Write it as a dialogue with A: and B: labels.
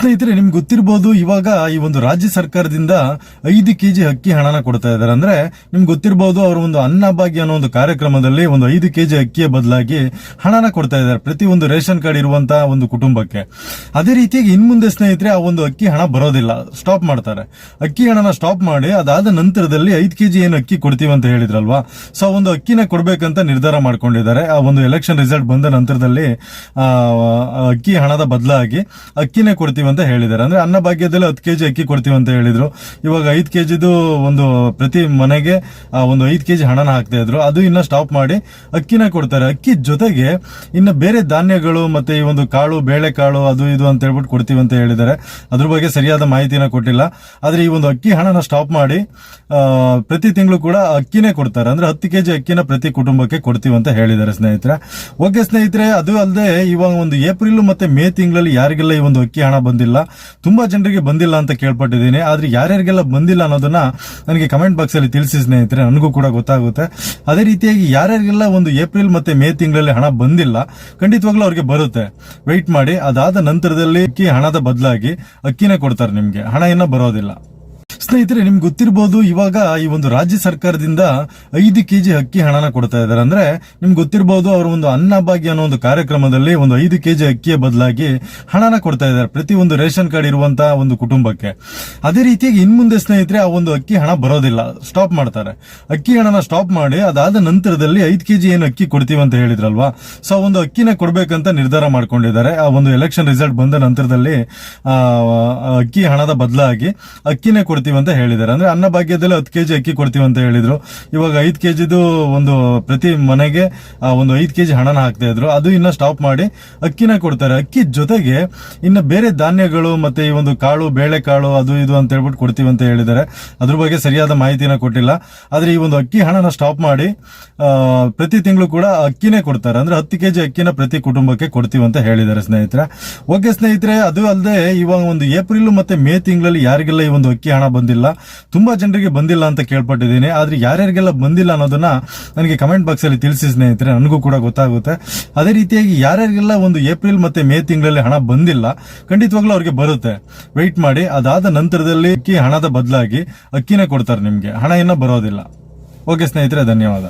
A: ಸ್ನೇಹಿತರೆ, ನಿಮ್ಗೆ ಗೊತ್ತಿರಬಹುದು ಇವಾಗ ಈ ಒಂದು ರಾಜ್ಯ ಸರ್ಕಾರದಿಂದ ಐದು ಕೆಜಿ ಅಕ್ಕಿ ಹಣನ ಕೊಡ್ತಾ ಇದ್ದಾರೆ. ಅಂದ್ರೆ ನಿಮ್ಗೆ ಗೊತ್ತಿರಬಹುದು ಅವರು ಒಂದು ಅನ್ನಭಾಗ್ಯ ಅನ್ನೋ ಒಂದು ಕಾರ್ಯಕ್ರಮದಲ್ಲಿ ಒಂದು ಐದು ಕೆಜಿ ಅಕ್ಕಿಯ ಬದಲಾಗಿ ಹಣನ ಕೊಡ್ತಾ ಇದ್ದಾರೆ ಪ್ರತಿ ಒಂದು ರೇಷನ್ ಕಾರ್ಡ್ ಇರುವಂತಹ ಒಂದು ಕುಟುಂಬಕ್ಕೆ. ಅದೇ ರೀತಿಯಾಗಿ ಇನ್ಮುಂದೆ ಸ್ನೇಹಿತರೆ, ಆ ಒಂದು ಅಕ್ಕಿ ಹಣ ಬರೋದಿಲ್ಲ. ಸ್ಟಾಪ್ ಮಾಡ್ತಾರೆ. ಅಕ್ಕಿ ಹಣನ ಸ್ಟಾಪ್ ಮಾಡಿ, ಅದಾದ ನಂತರದಲ್ಲಿ ಐದು ಕೆಜಿ ಏನು ಅಕ್ಕಿ ಕೊಡ್ತೀವಿ ಅಂತ ಹೇಳಿದ್ರಲ್ವಾ? ಸೊ, ಆ ಒಂದು ಅಕ್ಕಿನ ಕೊಡ್ಬೇಕಂತ ನಿರ್ಧಾರ ಮಾಡ್ಕೊಂಡಿದ್ದಾರೆ. ಆ ಒಂದು ಎಲೆಕ್ಷನ್ ರಿಸಲ್ಟ್ ಬಂದ ನಂತರದಲ್ಲಿ ಅಕ್ಕಿ ಹಣದ ಬದಲಾಗಿ ಅಕ್ಕಿನೇ ಕೊಡ್ತೀವಿ ಅಂತ ಹೇಳಿದ್ದಾರೆ. ಅಂದ್ರೆ ಅನ್ನಭಾಗ್ಯದಲ್ಲಿ ಹತ್ತು ಕೆಜಿ ಅಕ್ಕಿ ಕೊಡ್ತೀವಿ ಅಂತ ಹೇಳಿದ್ರು. ಇವಾಗ ಐದು ಕೆಜಿದು ಒಂದು ಪ್ರತಿ ಮನೆಗೆ ಒಂದು ಐದು ಕೆಜಿ ಹಣನ ಹಾಕ್ತಾ ಇದ್ರು. ಅದು ಇನ್ನ ಸ್ಟಾಪ್ ಮಾಡಿ ಅಕ್ಕಿನ ಕೊಡ್ತಾರೆ. ಅಕ್ಕಿ ಜೊತೆಗೆ ಇನ್ನು ಬೇರೆ ಧಾನ್ಯಗಳು ಮತ್ತೆ ಈ ಒಂದು ಕಾಳು ಬೇಳೆ ಕಾಳು ಅದು ಇದು ಅಂತ ಹೇಳ್ಬಿಟ್ಟು ಕೊಡ್ತೀವಿ ಅಂತ ಹೇಳಿದ್ದಾರೆ. ಅದ್ರ ಬಗ್ಗೆ ಸರಿಯಾದ ಮಾಹಿತಿನ ಕೊಟ್ಟಿಲ್ಲ. ಆದ್ರೆ ಈ ಒಂದು ಅಕ್ಕಿ ಹಣನ ಸ್ಟಾಪ್ ಮಾಡಿ ಪ್ರತಿ ತಿಂಗಳು ಕೂಡ ಅಕ್ಕಿನೇ ಕೊಡ್ತಾರೆ. ಅಂದ್ರೆ ಹತ್ತು ಕೆಜಿ ಅಕ್ಕಿನ ಪ್ರತಿ ಕುಟುಂಬಕ್ಕೆ ಕೊಡ್ತೀವಿ ಅಂತ ಹೇಳಿದ್ದಾರೆ ಸ್ನೇಹಿತರೆ. ಓಕೆ ಸ್ನೇಹಿತರೆ, ಅದು ಅಲ್ಲದೆ ಇವಾಗ ಒಂದು ಏಪ್ರಿಲ್ ಮತ್ತೆ ಮೇ ತಿಂಗಳಲ್ಲಿ ಯಾರಿಗೆಲ್ಲ ಈ ಒಂದು ಅಕ್ಕಿ ಹಣ ಬಂದಿಲ್ಲ. ತುಂಬಾ ಜನರಿಗೆ ಬಂದಿಲ್ಲ ಅಂತ ಕೇಳ್ಪಟ್ಟಿದ್ದೀನಿ. ಆದ್ರೆ ಯಾರ್ಯಾರಿಗೆಲ್ಲ ಬಂದಿಲ್ಲ ಅನ್ನೋದನ್ನ ನನಗೆ ಕಮೆಂಟ್ ಬಾಕ್ಸ್ ಅಲ್ಲಿ ತಿಳಿಸಿ ಸ್ನೇಹಿತರೆ, ನನಗೂ ಕೂಡ ಗೊತ್ತಾಗುತ್ತೆ. ಅದೇ ರೀತಿಯಾಗಿ ಯಾರ್ಯಾರಿಗೆಲ್ಲ ಒಂದು ಏಪ್ರಿಲ್ ಮತ್ತೆ ಮೇ ತಿಂಗಳಲ್ಲಿ ಹಣ ಬಂದಿಲ್ಲ, ಖಂಡಿತವಾಗ್ಲೂ ಅವ್ರಿಗೆ ಬರುತ್ತೆ. ವೆಯ್ಟ್ ಮಾಡಿ, ಅದಾದ ನಂತರದಲ್ಲಿ ಅಕ್ಕಿ ಹಣದ ಬದಲಾಗಿ ಅಕ್ಕಿನೇ ಕೊಡ್ತಾರೆ ನಿಮ್ಗೆ. ಹಣ ಏನೋ ಬರೋದಿಲ್ಲ. ಸ್ನೇಹಿತರೆ, ನಿಮ್ಗೆ ಗೊತ್ತಿರಬಹುದು ಇವಾಗ ಈ ಒಂದು ರಾಜ್ಯ ಸರ್ಕಾರದಿಂದ ಐದು ಕೆಜಿ ಅಕ್ಕಿ ಹಣನ ಕೊಡ್ತಾ ಇದ್ದಾರೆ. ಅಂದ್ರೆ ನಿಮ್ಗೆ ಗೊತ್ತಿರಬಹುದು ಅವರು ಒಂದು ಅನ್ನಭಾಗ್ಯ ಅನ್ನೋ ಒಂದು ಕಾರ್ಯಕ್ರಮದಲ್ಲಿ ಒಂದು ಐದು ಕೆಜಿ ಅಕ್ಕಿಯ ಬದಲಾಗಿ ಹಣನ ಕೊಡ್ತಾ ಇದ್ದಾರೆ ಪ್ರತಿ ಒಂದು ರೇಷನ್ ಕಾರ್ಡ್ ಇರುವಂತಹ ಒಂದು ಕುಟುಂಬಕ್ಕೆ. ಅದೇ ರೀತಿಯಾಗಿ ಇನ್ ಮುಂದೆ ಸ್ನೇಹಿತರೆ, ಆ ಒಂದು ಅಕ್ಕಿ ಹಣ ಬರೋದಿಲ್ಲ. ಸ್ಟಾಪ್ ಮಾಡ್ತಾರೆ. ಅಕ್ಕಿ ಹಣನ ಸ್ಟಾಪ್ ಮಾಡಿ, ಅದಾದ ನಂತರದಲ್ಲಿ ಐದು ಕೆಜಿ ಏನು ಅಕ್ಕಿ ಕೊಡ್ತೀವಿ ಅಂತ ಹೇಳಿದ್ರಲ್ವಾ? ಸೊ ಒಂದು ಅಕ್ಕಿನ ಕೊಡ್ಬೇಕಂತ ನಿರ್ಧಾರ ಮಾಡ್ಕೊಂಡಿದ್ದಾರೆ. ಆ ಒಂದು ಎಲೆಕ್ಷನ್ ರಿಸಲ್ಟ್ ಬಂದ ನಂತರದಲ್ಲಿ ಅಕ್ಕಿ ಹಣದ ಬದಲಾಗಿ ಅಕ್ಕಿನೇ ಕೊಡ್ತೀವಿ ಅಂತ ಹೇಳಿದ್ದಾರೆ. ಅಂದ್ರೆ ಅನ್ನ ಭಾಗ್ಯದಲ್ಲಿ ಹತ್ತು ಕೆಜಿ ಅಕ್ಕಿ ಕೊಡ್ತೀವಿ ಅಂತ ಹೇಳಿದ್ರು. ಇವಾಗ ಐದು ಕೆಜಿದು ಒಂದು ಪ್ರತಿ ಮನೆಗೆ ಒಂದು ಐದು ಕೆಜಿ ಹಣನ ಹಾಕ್ತಾ ಇದ್ರು. ಅದು ಇನ್ನ ಸ್ಟಾಪ್ ಮಾಡಿ ಅಕ್ಕಿನ ಕೊಡ್ತಾರೆ. ಅಕ್ಕಿ ಜೊತೆಗೆ ಇನ್ನು ಬೇರೆ ಧಾನ್ಯಗಳು ಮತ್ತೆ ಈ ಒಂದು ಕಾಳು ಬೇಳೆ ಕಾಳು ಅದು ಇದು ಅಂತ ಹೇಳ್ಬಿಟ್ಟು ಕೊಡ್ತೀವಿ ಅಂತ ಹೇಳಿದ್ದಾರೆ. ಅದ್ರ ಬಗ್ಗೆ ಸರಿಯಾದ ಮಾಹಿತಿನ ಕೊಟ್ಟಿಲ್ಲ. ಆದ್ರೆ ಈ ಒಂದು ಅಕ್ಕಿ ಹಣನ ಸ್ಟಾಪ್ ಮಾಡಿ ಪ್ರತಿ ತಿಂಗಳು ಕೂಡ ಅಕ್ಕಿನೇ ಕೊಡ್ತಾರೆ. ಅಂದ್ರೆ ಹತ್ತು ಕೆಜಿ ಅಕ್ಕಿನ ಪ್ರತಿ ಕುಟುಂಬಕ್ಕೆ ಕೊಡ್ತೀವಿ ಅಂತ ಹೇಳಿದ್ದಾರೆ ಸ್ನೇಹಿತರೆ. ಓಕೆ ಸ್ನೇಹಿತರೆ, ಅದು ಅಲ್ಲದೆ ಇವಾಗ ಒಂದು ಏಪ್ರಿಲ್ ಮತ್ತೆ ಮೇ ತಿಂಗಳಲ್ಲಿ ಯಾರಿಗೆಲ್ಲ ಈ ಒಂದು ಅಕ್ಕಿ ಹಣ ಬಂದಿಲ್ಲ. ತುಂಬಾ ಜನರಿಗೆ ಬಂದಿಲ್ಲ ಅಂತ ಕೇಳ್ಪಟ್ಟಿದ್ದೀನಿ. ಆದ್ರೆ ಯಾರ್ಯಾರಿಗೆಲ್ಲ ಬಂದಿಲ್ಲ ಅನ್ನೋದನ್ನ ನನಗೆ ಕಮೆಂಟ್ ಬಾಕ್ಸ್ ಅಲ್ಲಿ ತಿಳಿಸಿ ಸ್ನೇಹಿತರೆ, ನನಗೂ ಕೂಡ ಗೊತ್ತಾಗುತ್ತೆ. ಅದೇ ರೀತಿಯಾಗಿ ಯಾರ್ಯಾರಿಗೆಲ್ಲ ಒಂದು ಏಪ್ರಿಲ್ ಮತ್ತೆ ಮೇ ತಿಂಗಳಲ್ಲಿ ಹಣ ಬಂದಿಲ್ಲ, ಖಂಡಿತವಾಗ್ಲೂ ಅವ್ರಿಗೆ ಬರುತ್ತೆ. ವೆಯ್ಟ್ ಮಾಡಿ, ಅದಾದ ನಂತರದಲ್ಲಿ ಅಕ್ಕಿ ಹಣದ ಬದಲಾಗಿ ಅಕ್ಕಿನೇ ಕೊಡ್ತಾರೆ ನಿಮ್ಗೆ. ಹಣ ಇನ್ನೂ ಬರೋದಿಲ್ಲ. ಓಕೆ ಸ್ನೇಹಿತರೆ, ಧನ್ಯವಾದ.